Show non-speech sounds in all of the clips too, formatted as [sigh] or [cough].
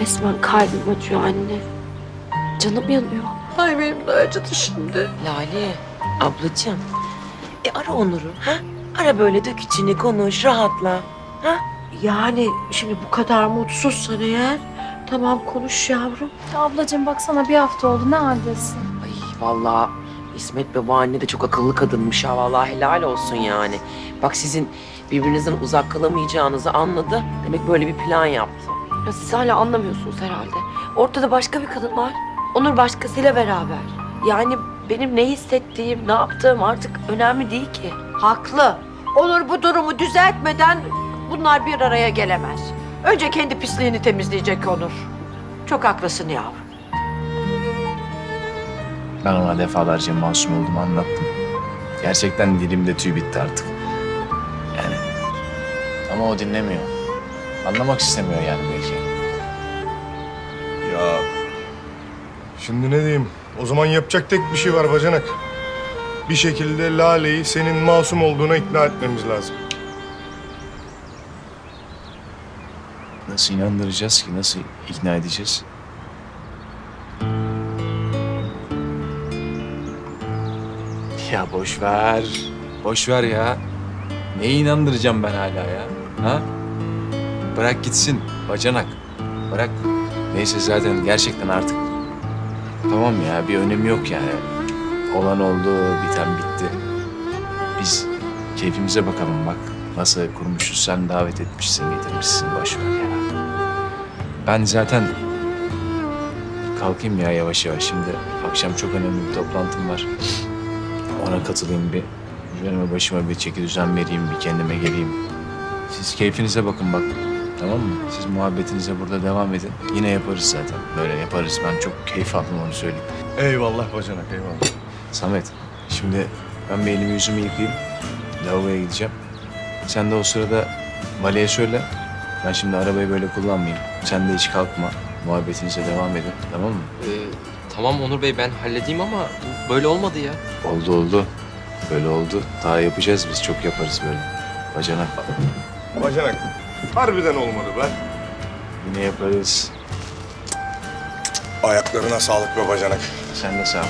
Resmen kalbim acıyor anne. Canım yanıyor. Ay benim de acıdı şimdi. Lale, ablacığım. E ara Onur'u, ha? Ara böyle dök içini, konuş, rahatla. Yani şimdi bu kadar mutsuzsan eğer tamam konuş yavrum. Ya ablacığım baksana bir hafta oldu ne haldesin? Ay vallahi İsmet babaanne de çok akıllı kadınmış ha. Vallahi helal olsun yani. Bak sizin birbirinizden uzak kalamayacağınızı anladı. Demek böyle bir plan yaptı. Ya siz hala anlamıyorsunuz herhalde. Ortada başka bir kadın var. Onur başkasıyla beraber. Yani benim ne hissettiğim, ne yaptığım artık önemli değil ki. Haklı. Onur bu durumu düzeltmeden bunlar bir araya gelemez. Önce kendi pisliğini temizleyecek Onur. Çok haklısın yavrum. Ben ona defalarca masum olduğumu anlattım. Gerçekten dilimde tüy bitti artık. Yani ama o dinlemiyor. Anlamak istemiyor yani belki. Ya şimdi ne diyeyim? O zaman yapacak tek bir şey var bacanak. Bir şekilde Lale'yi senin masum olduğuna ikna etmemiz lazım. Nasıl inandıracağız ki? Nasıl ikna edeceğiz? Ya boş ver. Boş ver ya. Neyi inandıracağım ben hala ya? Ha? Bırak gitsin bacanak. Bırak. Neyse zaten gerçekten artık tamam ya bir önemi yok yani. Olan oldu, biten bitti. Biz keyfimize bakalım bak. Nasıl kurmuşuz sen davet etmişsin, getirmişsin. Boş ver ya. Ben zaten kalkayım ya yavaş yavaş. Şimdi akşam çok önemli bir toplantım var. Ona katılayım bir. Üzerime başıma bir çeki düzen vereyim, bir kendime geleyim. Siz keyfinize bakın bak. Tamam mı? Siz muhabbetinize burada devam edin. Yine yaparız zaten. Böyle yaparız. Ben çok keyif aldım onu söyleyeyim. Eyvallah bacanak eyvallah. Samet, şimdi ben bir elimi yüzümü yıkayayım. Lavaboya gideceğim. Sen de o sırada Vali'ye söyle. Ben şimdi arabayı böyle kullanmayayım. Sen de hiç kalkma. Muhabbetinize devam edin. Tamam mı? Ee, tamam Onur Bey ben halledeyim ama bu böyle olmadı ya. Oldu oldu. Böyle oldu. Daha yapacağız biz. Çok yaparız böyle. Bacanak. Bacanak harbiden olmadı be. Yine yaparız. Ayaklarına sağlık be bacanak. Sen de sağ ol.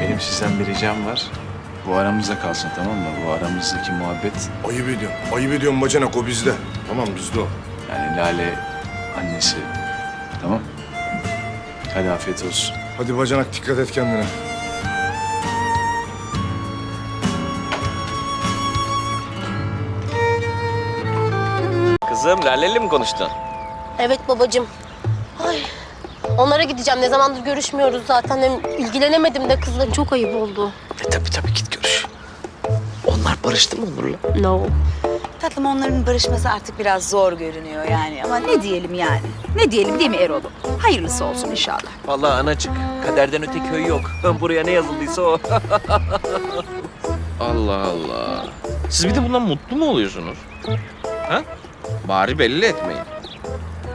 Benim sizden bir ricam var. Bu aramızda kalsın tamam mı? Bu aramızdaki muhabbet Ayıp ediyorum. Ayıp ediyorum bacanak o bizde. Tamam bizde o. yani Lale annesi. Tamam? Hadi afiyet olsun. Hadi bacanak dikkat et kendine. Kızım Lale'yle mi konuştun? Evet babacığım. Ay. Onlara gideceğim. Ne zamandır görüşmüyoruz zaten. Hem ilgilenemedim de kızla. Çok ayıp oldu. E tabii tabii git görüş. Onlar barıştı mı Onur'la? No. Tatlım onların barışması artık biraz zor görünüyor yani. Ama ne diyelim yani? Ne diyelim değil mi Erol'um? Hayırlısı olsun inşallah. Vallahi anacık kaderden öte köy yok. Buraya ne yazıldıysa o. [laughs] Allah Allah. Siz bir de bundan mutlu mu oluyorsunuz? Ha? Bari belli etmeyin.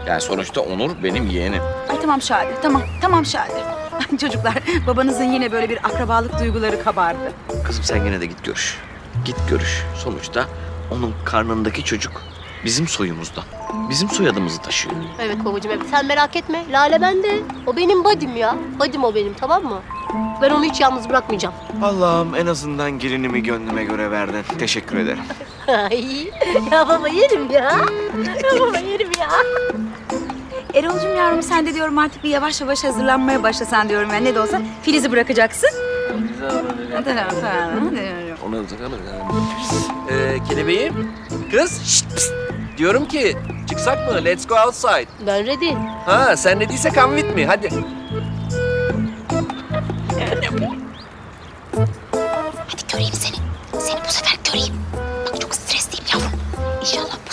Yani sonuçta Onur benim yeğenim. Ay tamam Şadi, tamam, tamam Şadi. [laughs] Çocuklar, babanızın yine böyle bir akrabalık duyguları kabardı. Kızım sen yine de git görüş. Git görüş. Sonuçta onun karnındaki çocuk bizim soyumuzdan. Bizim soyadımızı taşıyor. Evet babacığım evet. Sen merak etme. Lale bende. O benim badim ya. Badim o benim tamam mı? Ben onu hiç yalnız bırakmayacağım. Allah'ım en azından gelinimi gönlüme göre verdin. Teşekkür ederim. Ay. ya baba yerim ya. Ya baba yerim ya. Erol'cum yavrum sen de diyorum artık bir yavaş yavaş hazırlanmaya başlasan diyorum ben. Ne de olsa Filiz'i bırakacaksın. Tamam, tamam. hadi. Onu takalım yani. Ee, kelebeğim. Kız. Şşt, pst. Diyorum ki çıksak mı? Let's go outside. Ben ready. Ha sen ne değilse come with me. Hadi. Hadi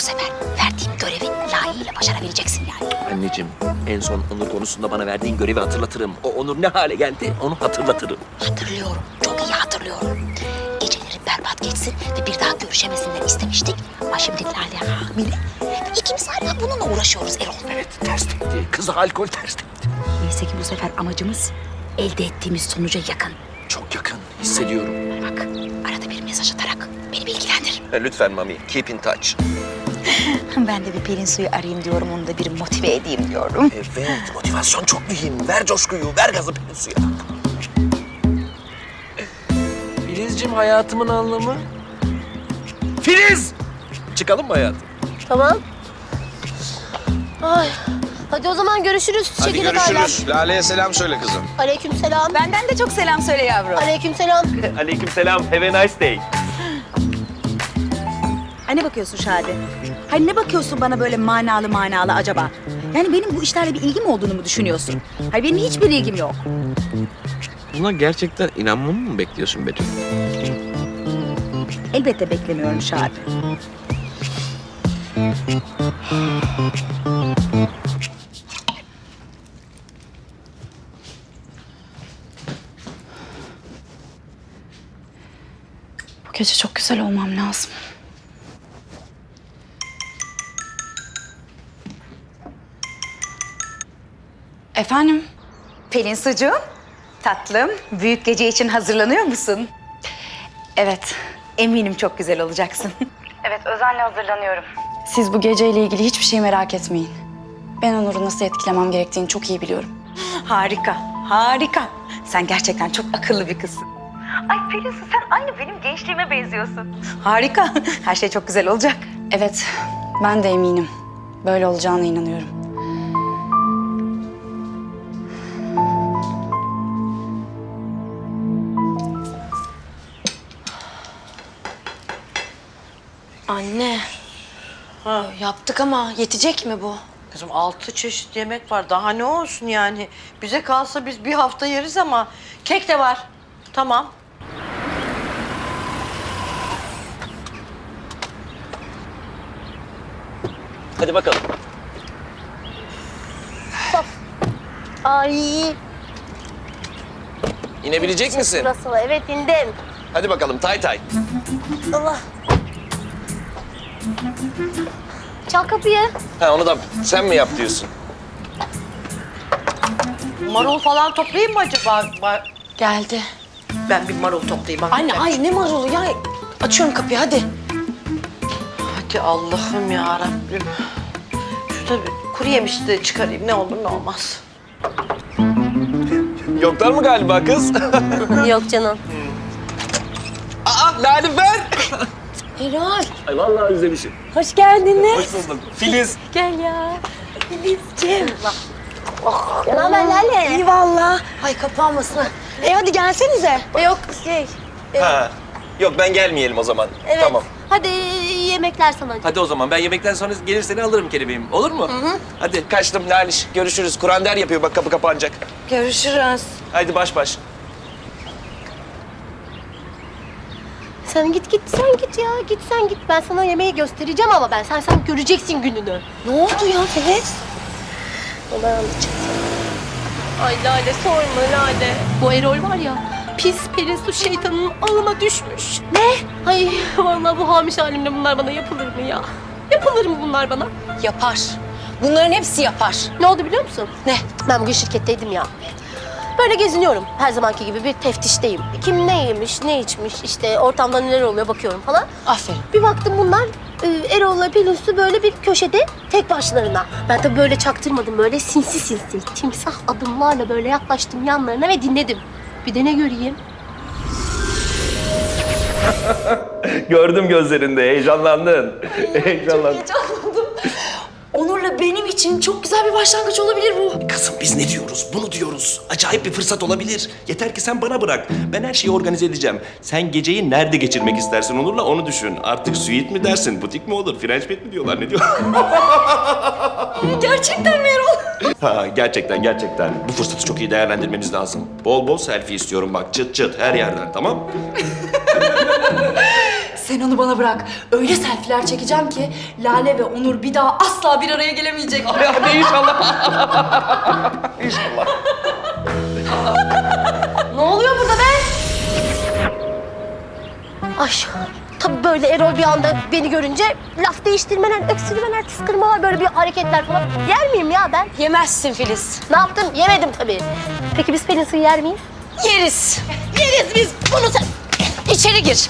bu sefer verdiğim görevi layığıyla başarabileceksin yani. Anneciğim en son Onur konusunda bana verdiğin görevi hatırlatırım. O Onur ne hale geldi onu hatırlatırım. Hatırlıyorum. Çok iyi hatırlıyorum. Geceleri berbat geçsin ve bir daha görüşemesinler istemiştik. Ama şimdi Lale hamile. Ve ikimiz hala bununla uğraşıyoruz Erol. Evet ters tepti. Kıza alkol ters tepti. Neyse ki bu sefer amacımız elde ettiğimiz sonuca yakın. Çok yakın hissediyorum. Bak arada bir mesaj atarak beni bilgilendir. Lütfen Mami keep in touch. [laughs] Ben de bir Pelin suyu arayayım diyorum. Onu da bir motive edeyim diyorum. Evet, motivasyon çok mühim. Ver coşkuyu, ver gazı Pelin suya. Filizciğim hayatımın anlamı. Filiz! Çıkalım mı hayatım? Tamam. Ay. Hadi o zaman görüşürüz. Hadi Çekirdek görüşürüz. Lale'ye selam söyle kızım. ailem. Aleykümselam. Benden de çok selam söyle yavrum. Aleykümselam. Aleykümselam. Have a nice day. Ay ne bakıyorsun Şadi? Hani ne bakıyorsun bana böyle manalı manalı acaba? Yani benim bu işlerle bir ilgim olduğunu mu düşünüyorsun? Hayır benim hiçbir ilgim yok. Buna gerçekten inanmamı mı bekliyorsun Betül? Elbette beklemiyorum Şadi. Bu gece çok güzel olmam lazım. Efendim? Pelin sucuğum, tatlım, büyük gece için hazırlanıyor musun? Evet. Eminim çok güzel olacaksın. [laughs] Evet, özenle hazırlanıyorum. Siz bu geceyle ilgili hiçbir şey merak etmeyin. Ben Onur'u nasıl etkilemem gerektiğini çok iyi biliyorum. harika, harika. Sen gerçekten çok akıllı bir kızsın. Ay Pelin Su, sen aynı benim gençliğime benziyorsun. Harika, her şey çok güzel olacak. Evet, ben de eminim. Böyle olacağına inanıyorum. Anne. Yaptık ama yetecek mi bu? Kızım altı çeşit yemek var. Daha ne olsun yani? Bize kalsa biz bir hafta yeriz ama kek de var. Tamam. Hadi bakalım. Ay. İnebilecek misin? Burası evet indim. Hadi bakalım tay tay. Allah. Çal kapıyı. Ha onu da sen mi yap diyorsun? Marul falan toplayayım mı acaba? Ba- Geldi. Ben bir marul toplayayım. Anne ay ne marulu ya. Açıyorum kapıyı hadi. Hadi Allah'ım ya Rabbim. Şurada bir kuru yemiş de çıkarayım ne olur ne olmaz. Yoklar mı galiba kız? Yok canım. Aa Lale ver. Erol Ay vallahi özlemişim. hoş geldiniz. Hoş bulduk. Filiz. [laughs] Gel ya. Filizciğim. Ne haber Lale? İyi valla. Ay kapanmasın. E hadi gelsenize. Yok şey. Ha. Yok ben gelmeyelim o zaman. Evet. Tamam. Hadi yemekler sana. Hadi o zaman ben yemekten sonra gelir seni alırım kelebeğim. Olur mu? Hadi kaçtım Laliş. Görüşürüz. Kur'an yapıyor bak kapı kapanacak. Görüşürüz. Haydi baş baş. Sen git git sen git ya git sen git. Ben sana yemeği göstereceğim ama ben sen sen göreceksin gününü. Ne oldu ya Filiz? Onu anlatacağım. Ay Lale sorma Lale. Bu Erol var ya pis Pelinsu şeytanın ağına düşmüş. Ne? Ay vallahi bu hamiş halimle bunlar bana yapılır mı ya? Yapılır mı bunlar bana? Yapar. Bunların hepsi yapar. Ne oldu biliyor musun? Ne? Ben bugün şirketteydim ya. Böyle geziniyorum. Her zamanki gibi bir teftişteyim. Kim ne yemiş, ne içmiş, işte ortamda neler oluyor bakıyorum falan. Aferin. Bir baktım bunlar e, Erol'la Pelinsu böyle bir köşede tek başlarına. Ben tabii böyle çaktırmadım. Böyle sinsi sinsi, timsah adımlarla böyle yaklaştım yanlarına ve dinledim. Bir de ne göreyim? [laughs] Gördüm gözlerinde. Heyecanlandın. Heyecanlandın. Onur'la benim için çok güzel bir başlangıç olabilir bu. Kızım biz ne diyoruz? Bunu diyoruz. Acayip bir fırsat olabilir. Yeter ki sen bana bırak. Ben her şeyi organize edeceğim. Sen geceyi nerede geçirmek istersin Onur'la onu düşün. Artık suite mi dersin, butik mi olur, French bed mi diyorlar ne diyor? [laughs] Gerçekten Erol? ha, gerçekten gerçekten. Bu fırsatı çok iyi değerlendirmemiz lazım. Bol bol selfie istiyorum bak çıt çıt her yerden tamam? [laughs] Sen onu bana bırak. Öyle selfiler çekeceğim ki Lale ve Onur bir daha asla bir araya gelemeyecek. Hadi inşallah. [laughs] inşallah. Ne oluyor burada be? Ay tabii böyle Erol bir anda beni görünce laf değiştirmeler, öksürmeler, tıskırmalar böyle bir hareketler falan. Yer miyim ya ben? Yemezsin Filiz. Ne yaptım? Yemedim tabii. Peki biz Pelinsu'yu yer miyiz? Yeriz. Yeriz biz. Bunu sen... İçeri gir.